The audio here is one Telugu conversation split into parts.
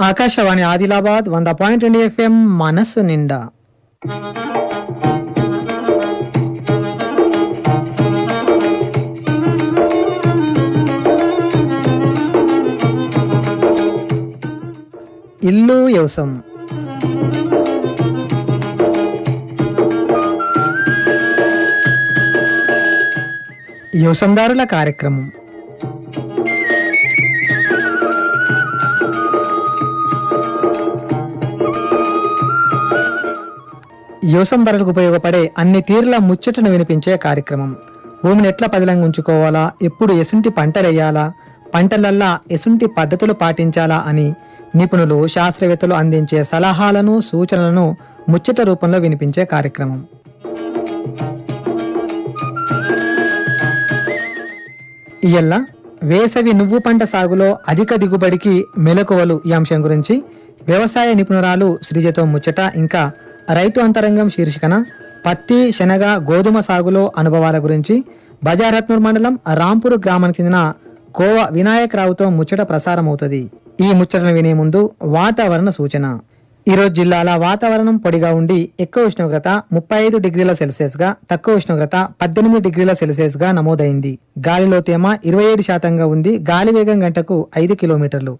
ఆకాశవాణి ఆదిలాబాద్ వంద పాయింట్ రెండు ఎఫ్ఎం మనస్సు నిండా. ఇల్లు యోసం వ్యవసాయదారుల కార్యక్రమం. యువసంధరలకు ఉపయోగపడే అన్ని తీరుల ముచ్చటను వినిపించే కార్యక్రమం. భూమిని ఎట్లా పదిలంగా ఉంచుకోవాలా? ఎప్పుడు ఎసుంటి పంటలేయాలా? పంటలల్లా ఎసుంటి పద్ధతులు పాటించాలా అని నిపుణులు శాస్త్రవేత్తలు అందించే సలహాలను సూచనలను ముచ్చట రూపంలో వినిపించే కార్యక్రమం. ఇయల్ల వేసవి నువ్వు పంట సాగులో అధిక దిగుబడికి మెలకువలు ఈ అంశం గురించి వ్యవసాయ నిపుణురాలు శ్రీజతో ముచ్చట ఇంకా రైతు అంతరంగం శీర్షికన పత్తి శనగ గోధుమ సాగులో అనుభవాల గురించి బజారత్నూర్ మండలం రాంపూర్ గ్రామానికి చెందిన కోవ వినాయక్ రావుతో ముచ్చట ప్రసారం అవుతుంది ఈ ముచ్చటను వినే ముందు వాతావరణ సూచన. ఈరోజు జిల్లాల వాతావరణం పొడిగా ఉండి ఎక్కువ ఉష్ణోగ్రత ముప్పై ఐదు డిగ్రీల సెల్సియస్గా తక్కువ ఉష్ణోగ్రత పద్దెనిమిది డిగ్రీల సెల్సియస్గా నమోదైంది. గాలిలో తేమ ఇరవై ఏడు శాతంగా ఉంది. గాలి వేగం గంటకు ఐదు కిలోమీటర్లు.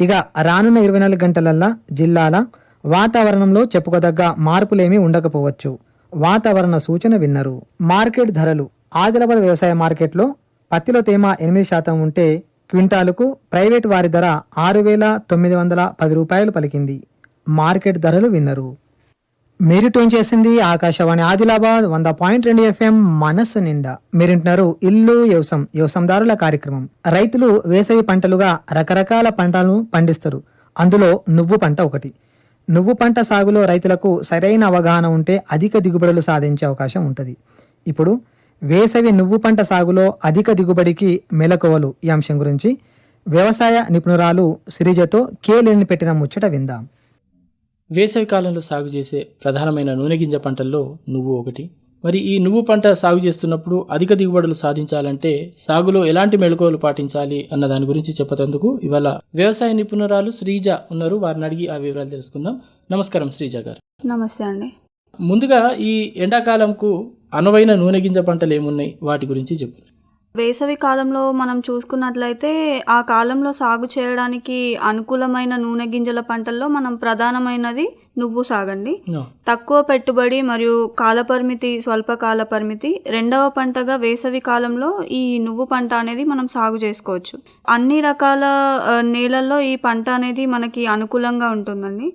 ఇక రానున్న ఇరవై నాలుగు గంటలల్లా జిల్లాల వాతావరణంలో చెప్పుకోదగ్గ మార్పులేమీ ఉండకపోవచ్చు. వాతావరణ సూచన విన్నరు. మార్కెట్ ధరలు. ఆదిలాబాద్ వ్యవసాయ మార్కెట్లో పత్తిలో తేమ ఎనిమిది శాతం ఉంటే క్వింటాలుకు ప్రైవేట్ వారి ధర ఆరు వేల తొమ్మిది వందల పది రూపాయలు పలికింది. మార్కెట్ ధరలు విన్నరు. మీరు ట్యూన్ చేసింది ఆకాశవాణి ఆదిలాబాద్ వంద పాయింట్ రెండు ఎఫ్ఎం మనస్సు నిండా. మీరింటున్నారు ఇల్లు వ్యవసం వ్యవసందారుల కార్యక్రమం. రైతులు వేసవి పంటలుగా రకరకాల పంటలను పండిస్తారు. అందులో నువ్వు పంట ఒకటి. నువ్వు పంట సాగులో రైతులకు సరైన అవగాహన ఉంటే అధిక దిగుబడులు సాధించే అవకాశం ఉంటుంది. ఇప్పుడు వేసవి నువ్వు పంట సాగులో అధిక దిగుబడికి మెలకువలు ఈ అంశం గురించి వ్యవసాయ నిపుణురాలు సిరిజతో కేలేని పెట్టిన ముచ్చట విందాం. వేసవి కాలంలో సాగు చేసే ప్రధానమైన నూనె గింజ పంటల్లో నువ్వు ఒకటి మరి ఈ నువ్వు పంట సాగు చేస్తున్నప్పుడు అధిక దిగుబడులు సాధించాలంటే సాగులో ఎలాంటి మెళకువలు పాటించాలి అన్న దాని గురించి చెప్పేందుకు ఇవాళ వ్యవసాయ నిపుణురాలు శ్రీజ ఉన్నారు. వారిని అడిగి ఆ వివరాలు తెలుసుకుందాం. నమస్కారం శ్రీజ గారు. నమస్తే అండి. ముందుగా ఈ ఎండాకాలంకు అనువైన నూనె గింజ పంటలు ఏమున్నాయి? వాటి గురించి చెప్పు వేసవి కాలంలో మనం చూసుకున్నట్లయితే ఆ కాలంలో సాగు చేయడానికి అనుకూలమైన నూనె గింజల పంటల్లో మనం ప్రధానమైనది నువ్వు సాగండి. తక్కువ పెట్టుబడి మరియు కాలపరిమితి స్వల్ప కాల పరిమితి రెండవ పంటగా వేసవి కాలంలో ఈ నువ్వు పంట అనేది మనం సాగు చేసుకోవచ్చు. అన్ని రకాల నేలల్లో ఈ పంట అనేది మనకి అనుకూలంగా ఉంటుందండి.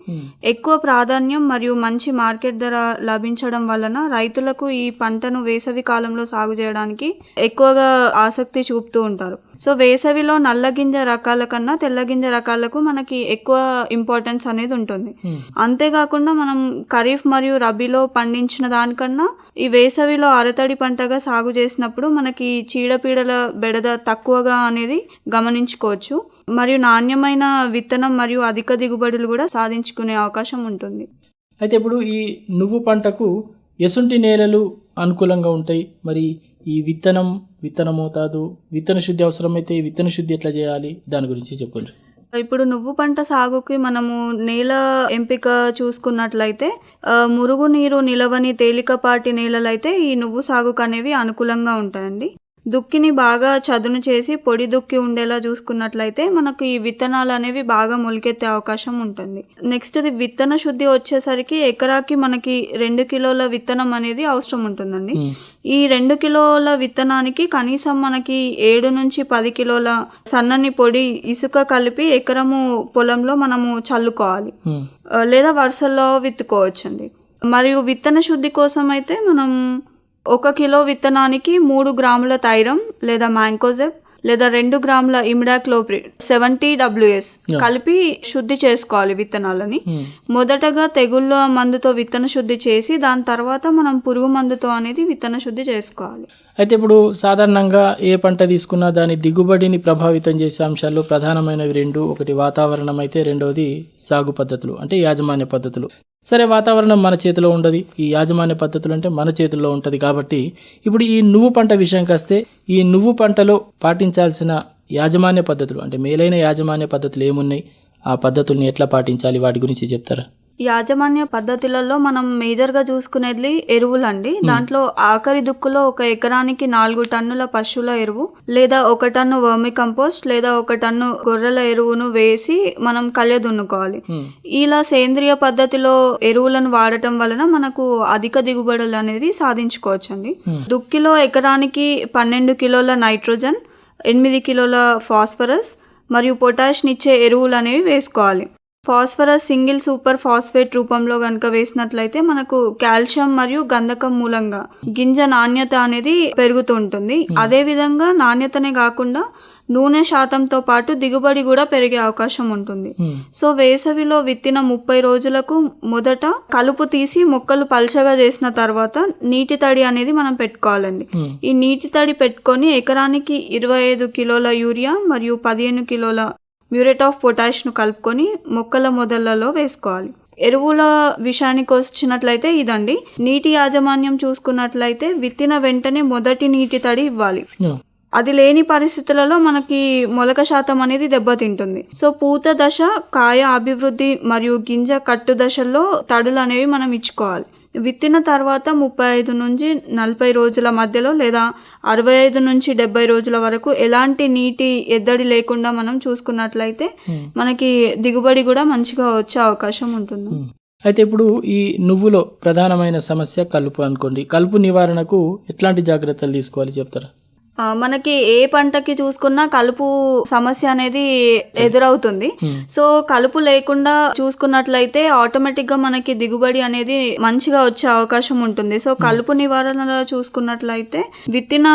ఎక్కువ ప్రాధాన్యం మరియు మంచి మార్కెట్ ధర లభించడం వలన రైతులకు ఈ పంటను వేసవి కాలంలో సాగు చేయడానికి ఎక్కువగా ఆసక్తి చూపుతూ ఉంటారు. సో వేసవిలో నల్ల గింజ రకాల కన్నా తెల్ల గింజ రకాలకు మనకి ఎక్కువ ఇంపార్టెన్స్ అనేది ఉంటుంది. ఉమ్, అంతేకాకుండా మనం ఖరీఫ్ మరియు రబీలో పండించిన దానికన్నా ఈ వేసవిలో అరతడి పంటగా సాగు చేసినప్పుడు మనకి చీడపీడల బెడద తక్కువగా అనేది గమనించుకోవచ్చు. మరియు నాణ్యమైన విత్తనం మరియు అధిక దిగుబడులు కూడా సాధించుకునే అవకాశం ఉంటుంది. అయితే ఇప్పుడు ఈ నువ్వు పంటకు ఎసుంటి నేలలు అనుకూలంగా ఉంటాయి. మరి ఈ విత్తనం విత్తన మోతాదు విత్తన శుద్ధి అవసరమైతే విత్తన శుద్ధి ఎట్లా చేయాలి? దాని గురించి చెప్పండి. ఇప్పుడు నువ్వు పంట సాగుకి మనము నేల ఎంపిక చూసుకున్నట్లయితే మురుగునీరు నిలవని తేలికపాటి నేలలైతే ఈ నువ్వు సాగుకు అనేవి అనుకూలంగా ఉంటాయండి. దుక్కిని బాగా చదును చేసి పొడి దుక్కి ఉండేలా చూసుకున్నట్లయితే మనకు ఈ విత్తనాలు అనేవి బాగా మొలకెత్తే అవకాశం ఉంటుంది. నెక్స్ట్ ఇది విత్తన శుద్ధి వచ్చేసరికి ఎకరాకి మనకి రెండు కిలోల విత్తనం అనేది అవసరం ఉంటుందండి. ఈ రెండు కిలోల విత్తనానికి కనీసం మనకి ఏడు నుంచి పది కిలోల సన్నని పొడి ఇసుక కలిపి ఎకరము పొలంలో మనము చల్లుకోవాలి. లేదా వరుసల్లో విత్తుకోవచ్చండి. మరియు విత్తన శుద్ధి కోసం అయితే మనం ఒక కిలో విత్తనానికి మూడు గ్రాముల తైరం లేదా మ్యాంకోజెప్ లేదా రెండు గ్రాముల ఇమిడాక్లోప్రిడ్ సెవెంటీ డబ్ల్యూఎస్ కలిపి శుద్ధి చేసుకోవాలి విత్తనాలని. ఉమ్. మొదటగా తెగుళ్ళ మందుతో విత్తన శుద్ధి చేసి దాని తర్వాత మనం పురుగు మందుతో అనేది విత్తన శుద్ధి చేసుకోవాలి. అయితే ఇప్పుడు సాధారణంగా ఏ పంట తీసుకున్నా దాని దిగుబడిని ప్రభావితం చేసే అంశాల్లో ప్రధానమైనవి రెండు. ఒకటి వాతావరణం అయితే రెండవది సాగు పద్ధతులు అంటే యాజమాన్య పద్ధతులు. సరే వాతావరణం మన చేతిలో ఉండదు. ఈ యాజమాన్య పద్ధతులు అంటే మన చేతుల్లో ఉంటుంది కాబట్టి ఇప్పుడు ఈ నువ్వు పంట విషయంకి వస్తే ఈ నువ్వు పంటలో పాటించాల్సిన యాజమాన్య పద్ధతులు అంటే మేలైన యాజమాన్య పద్ధతులు ఏమున్నాయి? ఆ పద్ధతుల్ని ఎట్లా పాటించాలి? వాటి గురించి చెప్తారా? యాజమాన్య పద్ధతులలో మనం మేజర్గా చూసుకునేది ఎరువులండి. దాంట్లో ఆఖరి దుక్కులో ఒక ఎకరానికి నాలుగు టన్నుల పశువుల ఎరువు లేదా ఒక టన్ను వర్మి కంపోస్ట్ లేదా ఒక టన్ను గొర్రెల ఎరువును వేసి మనం కళ్య దున్నుకోవాలి. Hmm. ఇలా సేంద్రియ పద్ధతిలో ఎరువులను వాడటం వలన మనకు అధిక దిగుబడులు అనేవి సాధించుకోవచ్చండి. దుక్కిలో ఎకరానికి పన్నెండు కిలోల నైట్రోజన్ ఎనిమిది కిలోల ఫాస్ఫరస్ మరియు పొటాష్నిచ్చే ఎరువులు అనేవి వేసుకోవాలి. ఫాస్ఫరస్ సింగిల్ సూపర్ ఫాస్ఫేట్ రూపంలో కనుక వేసినట్లయితే మనకు కాల్షియం మరియు గంధకం మూలంగా గింజ నాణ్యత అనేది పెరుగుతూ ఉంటుంది. అదే విధంగా నాణ్యతనే కాకుండా నూనె శాతంతో పాటు దిగుబడి కూడా పెరిగే అవకాశం ఉంటుంది. సో వేసవిలో విత్తిన ముప్పై రోజులకు మొదట కలుపు తీసి మొక్కలు పల్చగా చేసిన తర్వాత నీటి తడి అనేది మనం పెట్టుకోవాలండి. ఈ నీటి తడి పెట్టుకొని ఎకరానికి ఇరవై ఐదు కిలోల యూరియా మరియు పదిహేను కిలోల మ్యూరేట్ ఆఫ్ పొటాష్ను కలుపుకొని మొక్కల మొదళ్ళలో వేసుకోవాలి. ఎరువుల విషయానికి వచ్చినట్లయితే ఇదండి. నీటి యాజమాన్యం చూసుకున్నట్లయితే విత్తిన వెంటనే మొదటి నీటి తడి ఇవ్వాలి. అది లేని పరిస్థితులలో మనకి మొలక శాతం అనేది దెబ్బతింటుంది. సో పూత దశ కాయ అభివృద్ధి మరియు గింజ కట్టు దశల్లో తడులు అనేవి మనం ఇచ్చుకోవాలి. విత్తిన తర్వాత ముప్పై ఐదు నుంచి నలభై రోజుల మధ్యలో లేదా అరవై ఐదు నుంచి డెబ్బై రోజుల వరకు ఎలాంటి నీటి ఎద్దడి లేకుండా మనం చూసుకున్నట్లయితే మనకి దిగుబడి కూడా మంచిగా వచ్చే అవకాశం ఉంటుంది. అయితే ఇప్పుడు ఈ నువ్వులో ప్రధానమైన సమస్య కలుపు అనుకోండి. కలుపు నివారణకు ఎట్లాంటి జాగ్రత్తలు తీసుకోవాలి చెప్తారా? మనకి ఏ పంటకి చూసుకున్నా కలుపు సమస్య అనేది ఎదురవుతుంది. సో కలుపు లేకుండా చూసుకున్నట్లయితే ఆటోమేటిక్గా మనకి దిగుబడి అనేది మంచిగా వచ్చే అవకాశం ఉంటుంది. సో కలుపు నివారణలో చూసుకున్నట్లయితే విత్తిన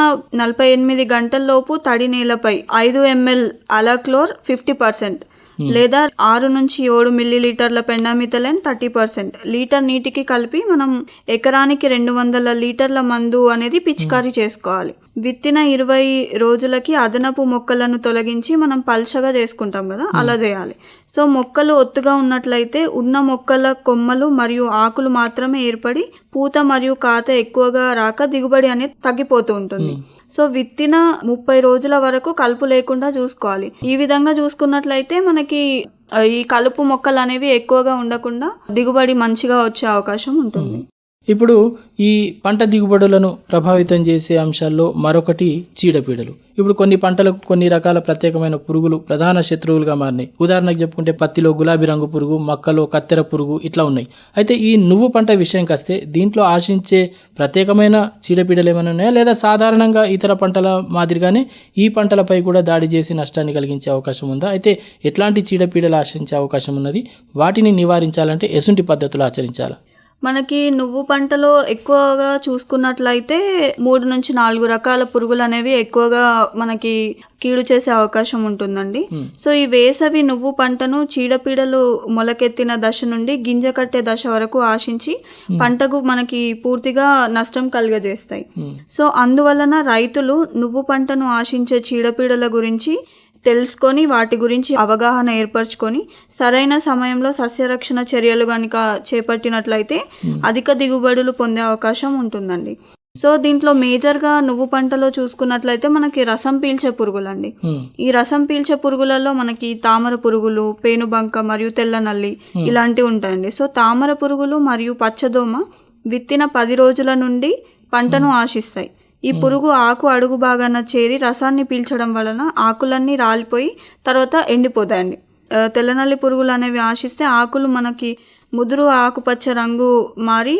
నలభై ఎనిమిది గంటల్లోపు తడి నేలపై ఐదు ఎంఎల్ అలాక్లోర్ ఫిఫ్టీ పర్సెంట్ లేదా ఆరు నుంచి ఏడు మిల్లీ లీటర్ల పెండామిథలైన్ థర్టీ పర్సెంట్. లీటర్ నీటికి కలిపి మనం ఎకరానికి రెండు వందల లీటర్ల మందు అనేది పిచికారీ చేసుకోవాలి. విత్తిన ఇరవై రోజులకి అదనపు మొక్కలను తొలగించి మనం పల్చగా చేసుకుంటాం కదా అలా చేయాలి. సో మొక్కలు ఒత్తుగా ఉన్నట్లయితే ఉన్న మొక్కల కొమ్మలు మరియు ఆకులు మాత్రమే ఏర్పడి పూత మరియు కాత ఎక్కువగా రాక దిగుబడి అనేది తగ్గిపోతూ ఉంటుంది. సో విత్తిన ముప్పై రోజుల వరకు కలుపు లేకుండా చూసుకోవాలి. ఈ విధంగా చూసుకున్నట్లయితే మనకి ఈ కలుపు మొక్కలు అనేవి ఎక్కువగా ఉండకుండా దిగుబడి మంచిగా వచ్చే అవకాశం ఉంటుంది. ఇప్పుడు ఈ పంట దిగుబడులను ప్రభావితం చేసే అంశాల్లో మరొకటి చీడపీడలు. ఇప్పుడు కొన్ని పంటలకు కొన్ని రకాల ప్రత్యేకమైన పురుగులు ప్రధాన శత్రువులుగా మారినాయి. ఉదాహరణకు చెప్పుకుంటే పత్తిలో గులాబీ రంగు పురుగు మొక్కలో కత్తెర పురుగు ఇట్లా ఉన్నాయి. అయితే ఈ నువ్వు పంట విషయంకి వస్తే దీంట్లో ఆశించే ప్రత్యేకమైన చీడపీడలు ఏమైనా ఉన్నాయా? లేదా సాధారణంగా ఇతర పంటల మాదిరిగానే ఈ పంటలపై కూడా దాడి చేసి నష్టాన్ని కలిగించే అవకాశం ఉందా? అయితే ఎట్లాంటి చీడపీడలు ఆశించే అవకాశం ఉన్నది? వాటిని నివారించాలంటే ఎసుంటి పద్ధతులు ఆచరించాలా? మనకి నువ్వు పంటలో ఎక్కువగా చూసుకున్నట్లయితే మూడు నుంచి నాలుగు రకాల పురుగులు అనేవి ఎక్కువగా మనకి కీడు చేసే అవకాశం ఉంటుందండి. సో ఈ వేసవి నువ్వు పంటను చీడపీడలు మొలకెత్తిన దశ నుండి గింజ కట్టే దశ వరకు ఆశించి పంటకు మనకి పూర్తిగా నష్టం కలుగజేస్తాయి. సో అందువలన రైతులు నువ్వు పంటను ఆశించే చీడపీడల గురించి తెలుసుకొని వాటి గురించి అవగాహన ఏర్పరచుకొని సరైన సమయంలో సస్యరక్షణ చర్యలు కనుక చేపట్టినట్లయితే అధిక దిగుబడులు పొందే అవకాశం ఉంటుందండి. సో దీంట్లో మేజర్గా నువ్వు పంటలో చూసుకున్నట్లయితే మనకి రసం పీల్చే పురుగులండి. Hmm. ఈ రసం పీల్చే పురుగులలో మనకి తామర పురుగులు పేనుబంక మరియు తెల్ల నల్లి ఇలాంటివి ఉంటాయండి. సో తామర పురుగులు మరియు పచ్చదోమ విత్తిన పది రోజుల నుండి పంటను ఆశిస్తాయి. ఈ పురుగు ఆకు అడుగు భాగాన చేరి రసాన్ని పీల్చడం వలన ఆకులన్నీ రాలిపోయి తర్వాత ఎండిపోతాయండి. తెల్లనల్లి పురుగులు అనేవి ఆశిస్తే ఆకులు మనకి ముదురు ఆకుపచ్చ రంగు మారి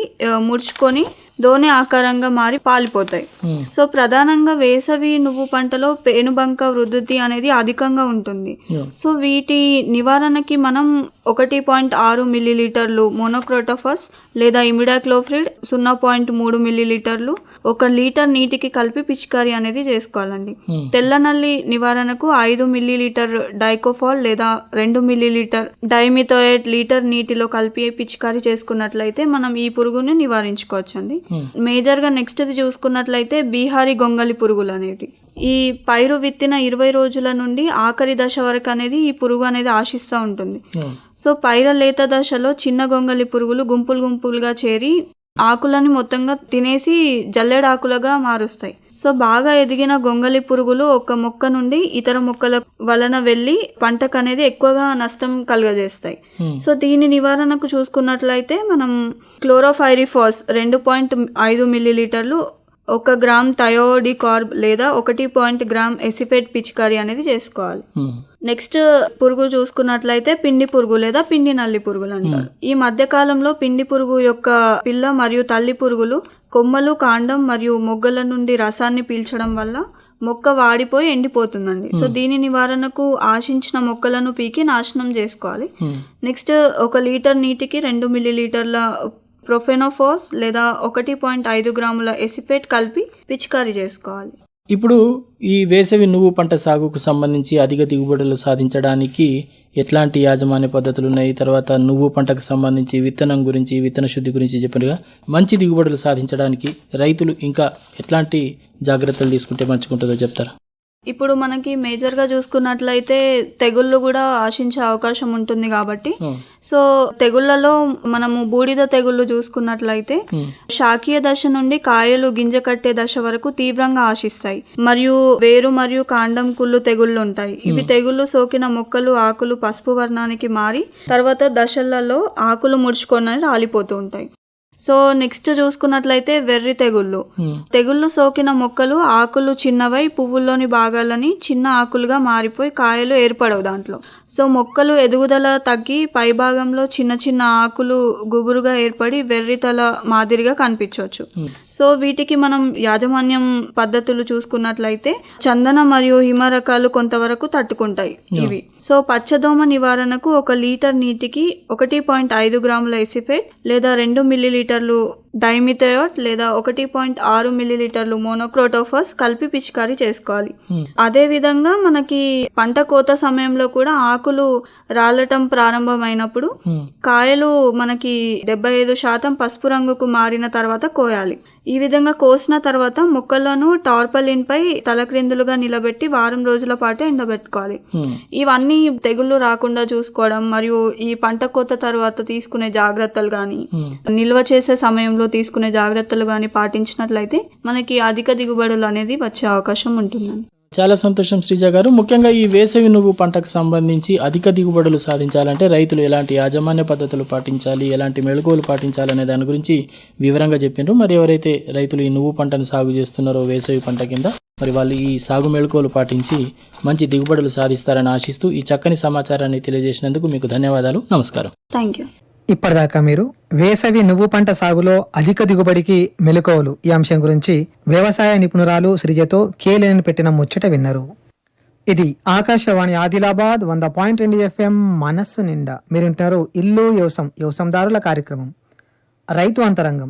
ముడుచుకొని దోణి ఆకారంగా మారి పాలిపోతాయి Hmm. సో ప్రధానంగా వేసవి నువ్వు పంటలో పేనుబంక వృద్ధి అనేది అధికంగా ఉంటుంది. సో వీటి నివారణకి మనం ఒకటి పాయింట్ ఆరు మిల్లీలీటర్లు మోనోక్రోటోఫస్ లేదా ఇమిడాక్లోఫ్రిడ్ సున్నా పాయింట్ మూడు మిల్లీలీటర్లు ఒక లీటర్ నీటికి కలిపి పిచికారీ అనేది చేసుకోవాలండి Hmm. తెల్లనల్లి నివారణకు ఐదు మిల్లీలీటర్ డైకోఫాల్ లేదా రెండు మిల్లీలీటర్ డైమిథోయేట్ లీటర్ నీటిలో కలిపి పిచికారీ చేసుకున్నట్లయితే మనం ఈ పురుగుని నివారించుకోవచ్చండి. మేజర్గా నెక్స్ట్ చూసుకున్నట్లయితే బీహారీ గొంగలి పురుగులు అనేవి. ఈ పైరు విత్తిన ఇరవై రోజుల నుండి ఆఖరి దశ వరకు అనేది ఈ పురుగు అనేది ఆశిస్తూ ఉంటుంది. Hmm. సో పైర లేత దశలో చిన్న గొంగలి పురుగులు గుంపులు గుంపులుగా చేరి ఆకులని మొత్తంగా తినేసి జల్లెడాకులుగా మారుస్తాయి. సో బాగా ఎదిగిన గొంగలి పురుగులు ఒక మొక్క నుండి ఇతర మొక్కల వలన వెళ్ళి పంటకు అనేది ఎక్కువగా నష్టం కలుగజేస్తాయి. సో దీని నివారణకు చూసుకున్నట్లయితే మనం క్లోరోఫైరిఫాస్ రెండు పాయింట్ ఐదు మిల్లీలీటర్లు ఒక గ్రామ్ థయోడి కార్బ్ లేదా ఒకటి పాయింట్ గ్రామ్ ఎసిఫేట్ పిచికారీ అనేది చేసుకోవాలి. ఉమ్. నెక్స్ట్ పురుగు చూసుకున్నట్లయితే పిండి పురుగు లేదా పిండి నల్లి పురుగులు అంటారు. ఈ మధ్య కాలంలో పిండి పురుగు యొక్క పిల్ల మరియు తల్లి పురుగులు కొమ్మలు కాండం మరియు మొగ్గల నుండి రసాన్ని పీల్చడం వల్ల మొక్క వాడిపోయి ఎండిపోతుందండి. సో దీని నివారణకు ఆశించిన మొక్కలను పీకి నాశనం చేసుకోవాలి. నెక్స్ట్ ఒక లీటర్ నీటికి రెండు మిల్లీలీటర్ల ప్రొఫెనోఫోస్ లేదా ఒకటి పాయింట్ ఐదు గ్రాముల ఎసిఫేట్ కలిపి పిచికారీ చేసుకోవాలి. ఇప్పుడు ఈ వేసవి నువ్వు పంట సాగుకు సంబంధించి అధిక దిగుబడులు సాధించడానికి ఎట్లాంటి యాజమాన్య పద్ధతులు ఉన్నాయి? తర్వాత నువ్వు పంటకు సంబంధించి విత్తనం గురించి విత్తన శుద్ధి గురించి చెప్పినగా మంచి దిగుబడులు సాధించడానికి రైతులు ఇంకా ఎట్లాంటి జాగ్రత్తలు తీసుకుంటే మంచిగుంటుందో చెప్తారా? ఇప్పుడు మనకి మేజర్గా చూసుకున్నట్లయితే తెగుళ్ళు కూడా ఆశించే అవకాశం ఉంటుంది కాబట్టి. సో తెగుళ్ళలో మనము బూడిద తెగుళ్ళు చూసుకున్నట్లయితే శాకీయ దశ నుండి కాయలు గింజ కట్టే దశ వరకు తీవ్రంగా ఆశిస్తాయి. మరియు వేరు మరియు కాండం కుళ్ళు తెగుళ్ళు ఉంటాయి. ఇవి తెగుళ్ళు సోకిన మొక్కలు ఆకులు పసుపు వర్ణానికి మారి తర్వాత దశలలో ఆకులు ముడుచుకొని రాలిపోతూ ఉంటాయి. సో నెక్స్ట్ చూసుకున్నట్లయితే వెర్రి తెగుళ్ళు ఉమ్. తెగుళ్ళు సోకిన మొక్కలు ఆకులు చిన్నవై పువ్వుల్లోని భాగాలని చిన్న ఆకులుగా మారిపోయి కాయలు ఏర్పడవు దాంట్లో సో మొక్కలు ఎదుగుదల తగ్గి పైభాగంలో చిన్న చిన్న ఆకులు గుబురుగా ఏర్పడి వెర్రితల మాదిరిగా కనిపించవచ్చు. సో వీటికి మనం యాజమాన్యం పద్ధతులు చూసుకున్నట్లయితే చందన మరియు హిమ రకాలు కొంతవరకు తట్టుకుంటాయి ఇవి. సో పచ్చదోమ నివారణకు ఒక లీటర్ నీటికి ఒకటి పాయింట్ ఐదు గ్రాముల ఎసిఫేట్ లేదా రెండు మిల్లీలీటర్లు డైమిథయోట్ లేదా ఒకటి పాయింట్ ఆరు మిల్లీలీటర్లు మోనోక్రోటోఫస్ కలిపి పిచికారీ చేసుకోవాలి. అదే విధంగా మనకి పంట కోత సమయంలో కూడా ఆకులు రాలటం ప్రారంభమైనప్పుడు కాయలు మనకి డెబ్బై ఐదు శాతం పసుపు రంగుకు మారిన తర్వాత కోయాలి. ఈ విధంగా కోసిన తర్వాత మొక్కలను టార్పలిన్ పై తలక్రిందులుగా నిలబెట్టి వారం రోజుల పాటు ఎండబెట్టుకోవాలి. ఇవన్నీ తెగుళ్ళు రాకుండా చూసుకోవడం మరియు ఈ పంట కోత తర్వాత తీసుకునే జాగ్రత్తలు కానీ నిల్వ చేసే సమయంలో తీసుకునే జాగ్రత్తలు కానీ పాటించినట్లయితే మనకి అధిక దిగుబడులు అనేది వచ్చే అవకాశం ఉంటుందండి. చాలా సంతోషం శ్రీజ గారు. ముఖ్యంగా ఈ వేసవి నువ్వు పంటకు సంబంధించి అధిక దిగుబడులు సాధించాలంటే రైతులు ఎలాంటి యాజమాన్య పద్ధతులు పాటించాలి ఎలాంటి మెళకువలు పాటించాలనే దాని గురించి వివరంగా చెప్పిండ్రు మరి ఎవరైతే రైతులు ఈ నువ్వు పంటను సాగు చేస్తున్నారో వేసవి పంట కింద మరి వాళ్ళు ఈ సాగు మెళకువలు పాటించి మంచి దిగుబడులు సాధిస్తారని ఆశిస్తూ ఈ చక్కని సమాచారాన్ని తెలియజేసినందుకు మీకు ధన్యవాదాలు. నమస్కారం. థ్యాంక్ యూ ఇప్పటిదాకా మీరు వేసవి నువ్వు పంట సాగులో అధిక దిగుబడికి మెలకువలు. ఈ అంశం గురించి వ్యవసాయ నిపుణురాలు శ్రీజతో కేలేని పెట్టిన ముచ్చట విన్నారు. ఇది ఆకాశవాణి ఆదిలాబాద్ వంద పాయింట్ రెండు ఎఫ్ఎం మనస్సు నిండా. మీరు వింటున్నారు ఇల్లు యోసం యోసందారుల కార్యక్రమం. రైతు అంతరంగం.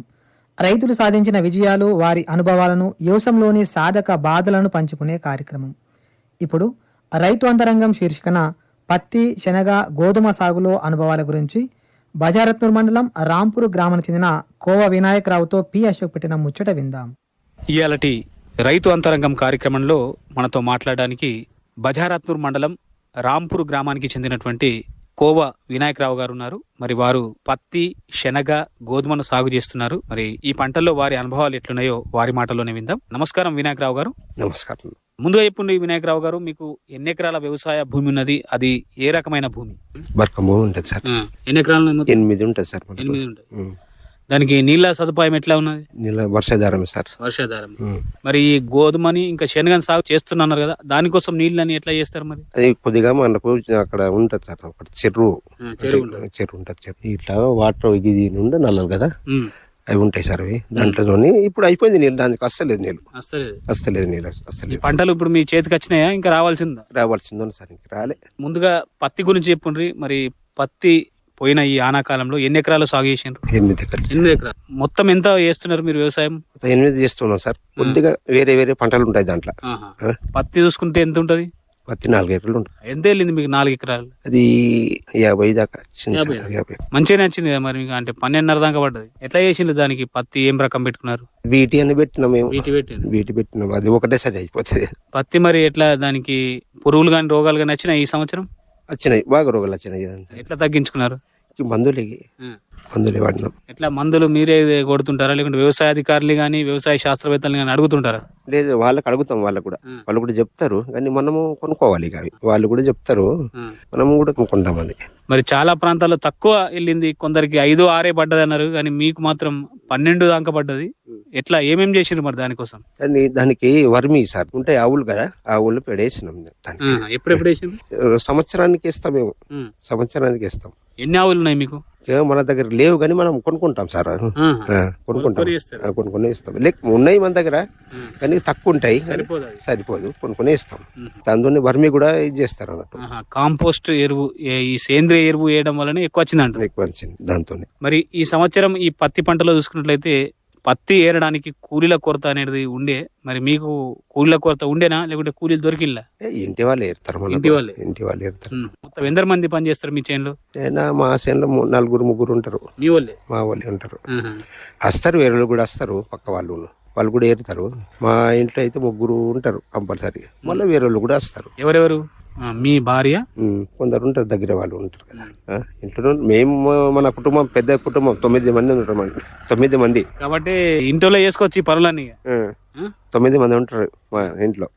రైతులు సాధించిన విజయాలు వారి అనుభవాలను యోసంలోని సాధక బాధలను పంచుకునే కార్యక్రమం. ఇప్పుడు రైతు అంతరంగం శీర్షికన పత్తి శనగ గోధుమ సాగులో అనుభవాల గురించి బజారత్నూర్ మండలం రాంపూర్ గ్రామానికి చెందిన కోవ వినాయకరావుతో పి అశోక్ పెట్టిన ముచ్చట విందాం. ఇయాలటి రైతు అంతరంగం కార్యక్రమంలో మనతో మాట్లాడడానికి బజారాత్నూర్ మండలం రాంపూర్ గ్రామానికి చెందినటువంటి కోవ వినాయకరావు గారు ఉన్నారు మరి వారు పత్తి శనగ గోధుమను సాగు చేస్తున్నారు. మరి ఈ పంటల్లో వారి అనుభవాలు ఎట్లున్నాయో వారి మాటల్లోనే విందాం. నమస్కారం వినాయకరావు గారు. నమస్కారం. ముందుగా చెప్పండి వినాయకరావు గారు మీకు ఎన్ని ఎకరాల వ్యవసాయ భూమి ఉన్నది? అది ఏ రకమైన భూమి? బర్కం భూమి ఉంటుంది సార్. ఎన్ని ఎకరాలు? ఎనిమిది ఉంటుంది సార్. ఎనిమిది ఉమ్. దానికి నీళ్ళ సదుపాయం ఎట్లా ఉన్నది? నీళ్ళ వర్షాధారం సార్. వర్షాధారం. మరి గోధుమని ఇంకా శనగని సాగు చేస్తున్నారు కదా దానికోసం నీళ్ళని ఎట్లా చేస్తారు మరి? అది కొద్దిగా మనకు అక్కడ ఉంటుంది సార్ ఒకటి చెరువు. చెరువు ఉంటుంది. చెరువు ఉంటుంది ఇట్లా వాటర్ ఇది నుండి నల్లలు కదా. అవి ఉంటాయి సార్ అవి. దాంట్లోని ఇప్పుడు అయిపోయింది నీళ్ళు. దానికి అస్సలేదు నీళ్ళు. అస్సలేదు. నీళ్ళు అస్సలేదు పంటలు ఇప్పుడు మీ చేతికి వచ్చినాయా? ఇంకా రావాల్సిందా? రావాల్సిందో సార్ ఇంక రాలే. ముందుగా పత్తి గురించి చెప్పుండ్రి. మరి పత్తి పోయిన ఈ ఆనాకాలంలో ఎన్ని ఎకరాలు సాగు చేసిండ్రు? ఎనిమిది ఎకరాలు. ఎనిమిది ఎకరాలు. మొత్తం ఎంత చేస్తున్నారు మీరు వ్యవసాయం? ఎనిమిది చేస్తున్నాం సార్. కొద్దిగా వేరే వేరే పంటలు ఉంటాయి దాంట్లో? పత్తి చూసుకుంటే ఎంత ఉంటది? పత్తి నాలుగు ఎకరాలు ఉంటాయి ఎంత వెళ్ళింది మీకు నాలుగు ఎకరాలు? అది యాభై దాకా యాభై. సార్ యాభై. మంచిగానే వచ్చింది కదా మరి మీకు? అంటే పన్నెండున్నర దాకా పడ్డది. ఎట్లా చేసిండ్రు దానికి? పత్తి ఏం రకం పెట్టుకున్నారు? బీటీ అని పెట్టినాం మేము. వీటి పెట్టిండ్రు. బీటీ పెట్టినాం. అది ఒకటేసారి అయిపోతుంది. పత్తి మరి ఎట్లా దానికి పురుగులు కానీ రోగాలు కానీ వచ్చినాయి ఈ సంవత్సరం? వచ్చినాయి. బాగా రోగాలు వచ్చినాయి. ఎట్లా తగ్గించుకున్నారు? ఈ మందులు ఇవి. మందులే వాడినాం ఎట్లా మందులు మీరే కొడుతుంటారా? లేకుంటే వ్యవసాయ అధికారులు కానీ వ్యవసాయ శాస్త్రవేత్తలు కానీ అడుగుతుంటారా? లేదు వాళ్ళకి అడుగుతాం వాళ్ళకు కూడా. వాళ్ళు కూడా చెప్తారు. కానీ మనము కొనుక్కోవాలి ఇక అవి. వాళ్ళు కూడా చెప్తారు. మనము కూడా కొనుక్కుంటాం అది. మరి చాలా ప్రాంతాల్లో తక్కువ వెళ్ళింది. కొందరికి ఐదు ఆరే పడ్డది అన్నారు. కానీ మీకు మాత్రం పన్నెండు దాకా పడ్డది. ఎట్లా ఏమేం చేసిండ్రు మరి దానికోసం? దాన్ని దానికి వర్మి సార్. ఉంటాయి ఆవులు కదా ఆవులు పెడేసినాం ఎప్పుడెప్పుడు సంవత్సరానికి ఇస్తాం మేము. సంవత్సరానికి ఇస్తాం ఎన్ని ఆవులు ఉన్నాయి మీకు? మన దగ్గర లేవు కానీ మనం కొనుక్కుంటాం సార్. కొనుక్కుంటాం. కొనుక్కొని ఇస్తాం. లేక ఉన్నాయి మన దగ్గర. కానీ తక్కువ ఉంటాయి సరిపోదు. కొనుక్కొని ఇస్తాం. దాంతో వర్మి కూడా ఇది చేస్తారు అన్నట్టు. కాంపోస్ట్ ఎరువు ఈ సేంద్రియ ఎరువు వేయడం వల్లనే ఎక్కువ వచ్చిందంట ఎక్కువ వచ్చింది దాంతోనే. మరి ఈ సంవత్సరం ఈ పత్తి పంటలో చూసుకున్నట్లయితే పత్తి ఏరడానికి కూలీల కొరత అనేది ఉండే. మరి మీకు కూలీల కొరత ఉండేనా? లేకుంటే కూలీలు దొరికిల్లా? ఏ, ఇంటి వాళ్ళే ఏరుతారు. ఇంటి వాళ్ళే? ఇంటి వాళ్ళే ఏరుతారు. మొత్తం ఎందరు మంది పని చేస్తారు మీ చేనులో ఏనా మా చేనులో నలుగురు ముగ్గురు ఉంటారు. మీ వాళ్ళే? మా వాళ్ళే ఉంటారు. వస్తారు వేరే కూడా వస్తారు పక్క వాళ్ళు. వాళ్ళు కూడా ఏరుతారు. మా ఇంట్లో అయితే ముగ్గురు ఉంటారు కంపల్సరీ. మళ్ళీ వేరే వాళ్ళు కూడా వస్తారు. ఎవరెవరు? మీ భార్య? కొందరు ఉంటారు దగ్గర వాళ్ళు ఉంటారు కదా. ఇంట్లో మేము మన కుటుంబం పెద్ద కుటుంబం తొమ్మిది మంది ఉంటారు తొమ్మిది మంది. కాబట్టి ఇంట్లో చేసుకోవచ్చు ఈ పనులన్నీ? తొమ్మిది మంది ఉంటారు మా ఇంట్లో.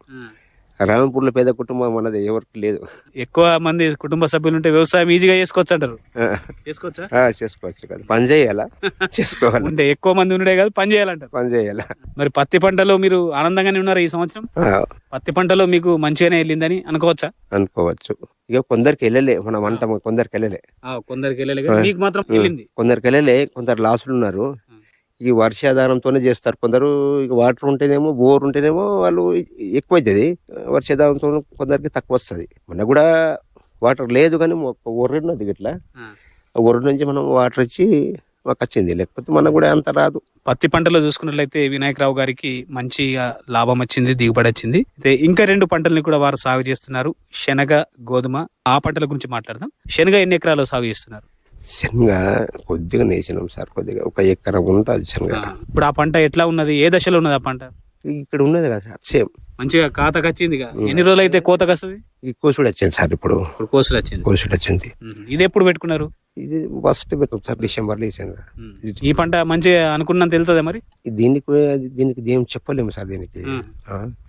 రామంపూర్లో పేద కుటుంబం మనది ఎవరికి లేదు. ఎక్కువ మంది కుటుంబ సభ్యులు ఉంటే వ్యవసాయం ఈజీగా చేసుకోవచ్చు అంటారు. చేసుకోవచ్చా? చేసుకోవచ్చు కదా. పని చేయాలా? చేసుకోవాలి? ఉంటే ఎక్కువ మంది ఉండే కాదు పని చేయాలంటారు పని చేయాలా? మరి పత్తి పంటలో మీరు ఆనందంగానే ఉన్నారు ఈ సంవత్సరం? పత్తి పంటలో మీకు మంచిగానే వెళ్ళిందని అనుకోవచ్చా? అనుకోవచ్చు. ఇక కొందరికి వెళ్ళలే మనం అంటాం కొందరికి వెళ్ళలే. ఆ, కొందరికి వెళ్ళలేదు కానీ మీకు మాత్రం కొందరికి వెళ్ళలే కొందరు లాసులు ఉన్నారు. ఈ వర్షాధారంతోనే చేస్తారు. కొందరు ఇక వాటర్ ఉంటేనేమో బోర్ ఉంటేనేమో వాళ్ళు ఎక్కువ అవుతుంది వర్షాధారంతో కొందరికి తక్కువ వస్తుంది మనకు కూడా వాటర్ లేదు కానీ ఒక ఒర్రె ఉన్నది ఇట్లా ఆ. ఆ ఒర్రె నుంచి మనం వాటర్ ఇచ్చి మాకు వచ్చింది లేకపోతే మనకు కూడా అంత రాదు. పత్తి పంటలో చూసుకున్నట్లయితే వినాయకరావు గారికి మంచిగా లాభం వచ్చింది దిగుబడి వచ్చింది. అయితే ఇంకా రెండు పంటల్ని కూడా వారు సాగు చేస్తున్నారు. శనగ గోధుమ. ఆ పంటల గురించి మాట్లాడదాం. శనగ ఎన్ని ఎకరాలు సాగు చేస్తున్నారు? శనగ కొద్దిగా నేసినాం సార్ కొద్దిగా ఒక ఎకరం ఉంటుంది శనగ. ఇప్పుడు ఆ పంట ఎట్లా ఉన్నది? ఏ దశలో ఉన్నది ఆ పంట? ఇక్కడ ఉన్నది కదా సేమ్. మంచిగా కాతకు వచ్చింది ఎన్ని రోజులు అయితే కోతకు వస్తుంది? ఈ కోసుడు వచ్చింది సార్ ఇప్పుడు. కోసులు వచ్చింది. కోసుడు వచ్చింది. ఇది ఎప్పుడు పెట్టుకున్నారు? ఇది ఫస్ట్ పెడతాం సార్ డిసెంబర్లో వేసాను. ఈ పంట మంచిగా అనుకున్నంత వెళ్తుందా మరి? దీనికి దీనికి ఏం చెప్పలేము సార్ దీనికి.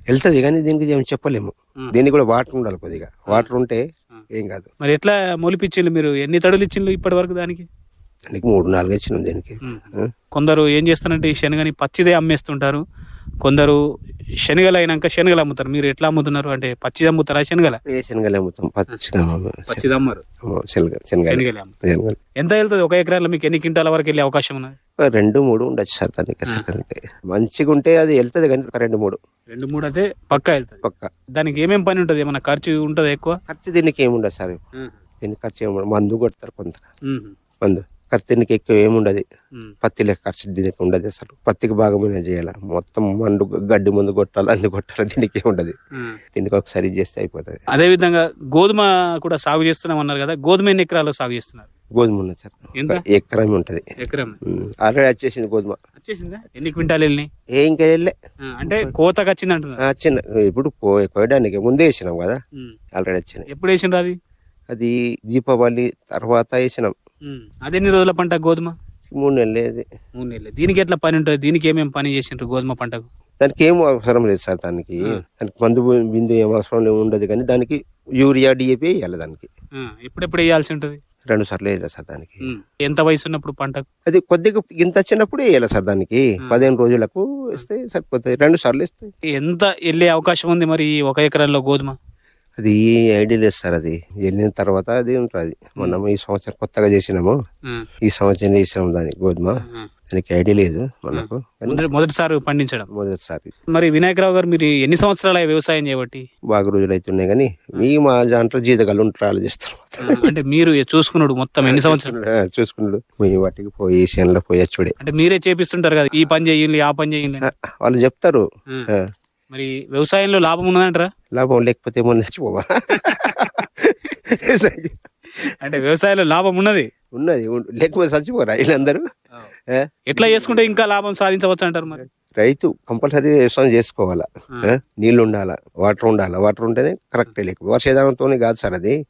వెళ్తది కానీ దీనికి ఏం చెప్పలేము. దీనికి కూడా వాటర్ ఉండాలి కొద్దిగా. వాటర్ ఉంటే ఏం కాదు. మరి ఎట్లా మొలిపిచ్చిండ్రు మీరు? ఎన్ని తడులు ఇచ్చిండ్రు ఇప్పటి వరకు దానికి? దానికి మూడు నాలుగు ఇచ్చినాం దీనికి. కొందరు ఏం చేస్తారంటే ఈ శనగని పచ్చిదే అమ్మేస్తుంటారు. కొందరు శనగలు అయినాక శనగలు అమ్ముతారు. మీరు ఎట్లా అమ్ముతున్నారు? అంటే పచ్చిది అమ్ముతారా శనగల? ఏ శనగలు అమ్ముతాం. పచ్చిది అమ్మరు. ఎంత వెళ్తుంది? ఒక ఎకరాల్లో మీకు ఎన్ని క్వింటాల వరకు వెళ్ళే అవకాశం ఉన్నది? రెండు మూడు ఉండొచ్చు సార్ దానికి. మంచిగా ఉంటే అది వెళ్తది కానీ రెండు మూడు. రెండు మూడు అయితే పక్కా వెళ్తుంది. పక్క. దానికి ఏమేం పని ఉంటుంది? ఏమన్నా ఖర్చు ఉంటుంది ఎక్కువ? ఖర్చు దీనికి ఏముండదు సార్. దీనికి ఖర్చు ఏముండదు. మందు కొడతారు కొంత. మందు. దీనికి ఎక్కువ ఏముండదు. పత్తి లెక్క ఖర్చు దీనికి ఉండదు అసలు. పత్తికి భాగమైన చేయాలి. మొత్తం మండు గడ్డి మందు కొట్టాలి అందు కొట్టాలి దీనికి ఉమ్. దీనికి ఒకసారి చేస్తే అయిపోతుంది. అదే విధంగా గోధుమ కూడా సాగు చేస్తున్నాం అన్నారు కదా గోధుమ ఎన్ని ఎకరాలు సాగు చేస్తున్నారు? గోధుమ ఉన్నది సార్. ఎకరం ఉంటది. ఎకరం. ఆల్రెడీ వచ్చేసింది గోధుమ. వచ్చేసిందా? ఎన్ని క్వింటాలు వెళ్ళినాయి? ఏ ఇంకా వెళ్ళే అంటే కోతకు వచ్చింది అంటున్నారు. చిన్న ఇప్పుడు కోయడానికి ముందే వేసినాం కదా. ఆల్రెడీ వచ్చినాయి ఎప్పుడు వేసిండ్రు అది? అది దీపావళి తర్వాత వేసినాం. ఉమ్. అది ఎన్ని రోజుల పంట గోధుమ? మూడు నెలలు అది. మూడు నెలలు. దీనికి ఎట్లా పని ఉంటుంది? దీనికి ఏమేమి పని చేసిండ్రు గోధుమ పంటకు? దానికి ఏం అవసరం లేదు సార్ దానికి. దానికి మందు బిందు ఏం అవసరం లేదు ఉండదు కానీ దానికి యూరియా డిఏపి వేయాలి దానికి. ఎప్పుడెప్పుడు వేయాల్సి ఉంటుంది? రెండు సార్లు వేయాలి సార్ దానికి. ఎంత వయసు ఉన్నప్పుడు పంటకు? అది కొద్దిగా ఇంత వచ్చినప్పుడు వేయాలి సార్ దానికి. పదిహేను రోజులకు ఇస్తే సరిపోతుంది. రెండు సార్లు ఇస్తే ఎంత వెళ్ళే అవకాశం ఉంది మరి ఒక ఎకరాల్లో గోధుమ? అది ఐడియా లేదు సార్ అది. వెళ్ళిన తర్వాత అది ఉంటుంది. మనం ఈ సంవత్సరం కొత్తగా చేసినాము. ఈ సంవత్సరం చేసినాము దానికి గోధుమ. దానికి ఐడియా లేదు మనకు. మొదటిసారి పండించడం. మొదటిసారి. మరి వినాయకరావు గారు మీరు ఎన్ని సంవత్సరాల వ్యవసాయం చేయబట్టి? బాగా రోజులు అవుతున్నాయి కానీ మీ మా దాంట్లో జీతగాలు ఉంటారు ఆలోచిస్తారు ఆ, అంటే మీరు చూసుకున్నాడు మొత్తం ఎన్ని సంవత్సరాలు? చూసుకున్నాడు. మీ వాటికి పోయి చేనులో పోయి చూడే అంటే మీరే చేపిస్తుంటారు కదా ఈ పని చేయండి ఆ పని చేయండి. వాళ్ళు చెప్తారు. మరి వ్యవసాయంలో లాభం ఉన్నదంటారా? లాభం లేకపోతే అంటే వ్యవసాయంలో లాభం ఉన్నది? ఉన్నది ఉన్- లేకపోతే చచ్చిపోరా వీళ్ళందరూ? ఎట్లా చేసుకుంటే ఇంకా లాభం సాధించవచ్చు అంటారు మరి? రైతు కంపల్సరీ వ్యవసాయం చేసుకోవాలా? ఆ, నీళ్ళు ఉండాలా? వాటర్ ఉండాలా? వాటర్ ఉంటేనే కరెక్ట్ లేకపోతే వర్షాధారంతోనే కాదు సార్ అది.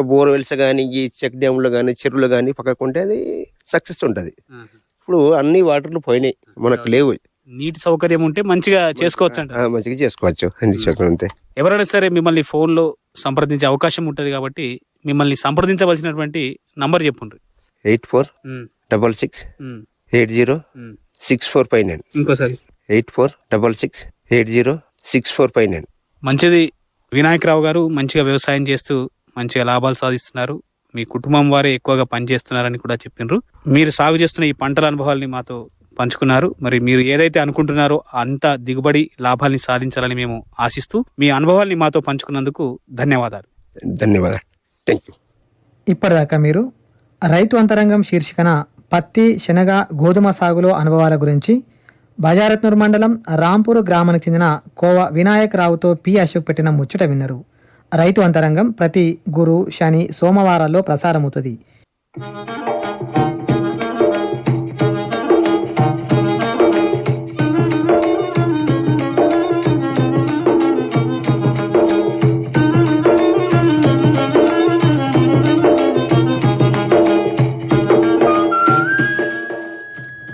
బోర్వెల్స్ కానీ ఈ చెక్ డ్యామ్లు కానీ చెరువులు కానీ పక్కకుంటే అది సక్సెస్ ఉంటుంది. ఇప్పుడు అన్ని వాటర్లు పోయినాయి. మనకు లేవు. నీటి సౌకర్యం ఉంటే మంచిగా చేసుకోవచ్చు అంట ఆ, మంచిగా చేసుకోవచ్చు. అన్ని చోట్ల అంతే ఎవరైనా సరే మిమ్మల్ని ఫోన్లో సంప్రదించే అవకాశం ఉంటుంది కాబట్టి మిమ్మల్ని సంప్రదించవలసినటువంటి నంబర్ చెప్పుండ్రి. Eight four um, double six um, eight zero um. Six four five nine. ఇంకోసారి. Eight four double six eight zero six four five nine. మంచిది. వినాయకరావు గారు మంచిగా వ్యవసాయం చేస్తూ మంచిగా లాభాలు సాధిస్తున్నారు. మీ కుటుంబం వారే ఎక్కువగా పనిచేస్తున్నారని కూడా చెప్పిండ్రు. మీరు సాగు చేస్తున్న ఈ పంటల అనుభవాల్ని మాతో పంచుకున్నారు. మరి మీరు ఏదైతే అనుకుంటున్నారో అంత దిగుబడి లాభాల్ని సాధించాలని మేము ఆశిస్తూ మీ అనుభవాల్ని మాతో పంచుకున్నందుకు ధన్యవాదాలు. ధన్యవాదాలు. థ్యాంక్ యూ ఇప్పటిదాకా మీరు రైతు అంతరంగం శీర్షికన పత్తి శనగ గోధుమ సాగులో అనుభవాల గురించి బజారత్నూర్ మండలం రాంపూర్ గ్రామానికి చెందిన కోవ వినాయక్ రావుతో పి అశోక్ పెట్టిన ముచ్చట విన్నారు. రైతు అంతరంగం ప్రతి గురు శని సోమవారాల్లో ప్రసారమవుతుంది.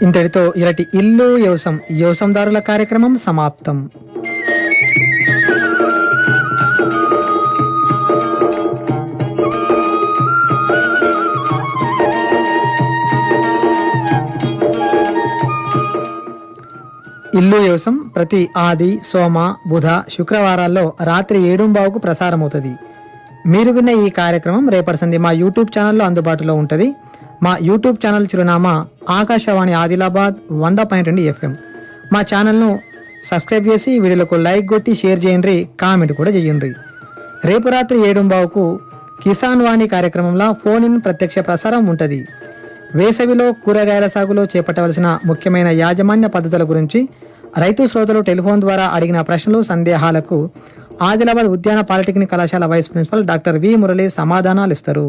ఇంతటితో ఇలాంటి ఇల్లు యోసం యోసందారుల కార్యక్రమం సమాప్తం. ఇల్లు యోసం ప్రతి ఆది సోమ బుధ శుక్రవారాల్లో రాత్రి ఏడుంబావుకు ప్రసారమవుతుంది. మీరు విన్న ఈ కార్యక్రమం రేపటి సంధి మా యూట్యూబ్ ఛానల్లో అందుబాటులో ఉంటుంది. మా యూట్యూబ్ ఛానల్ చిరునామా ఆకాశవాణి ఆదిలాబాద్ వంద పాయింట్ రెండు ఎఫ్ఎం మా ఛానల్ను సబ్స్క్రైబ్ చేసి వీడియోలకు లైక్ కొట్టి షేర్ చేయండి కామెంట్ కూడా చేయండి. రేపు రాత్రి ఏడుంబావుకు కిసాన్ వాణి కార్యక్రమంలో ఫోన్ ఇన్ ప్రత్యక్ష ప్రసారం ఉంటుంది. వేసవిలో కూరగాయల సాగులో చేపట్టవలసిన ముఖ్యమైన యాజమాన్య పద్ధతుల గురించి రైతు శ్రోతలు టెలిఫోన్ ద్వారా అడిగిన ప్రశ్నలు సందేహాలకు ఆదిలాబాద్ ఉద్యాన పాలిటెక్నిక్ కళాశాల vice principal doctor V Murali సమాధానాలు ఇస్తారు.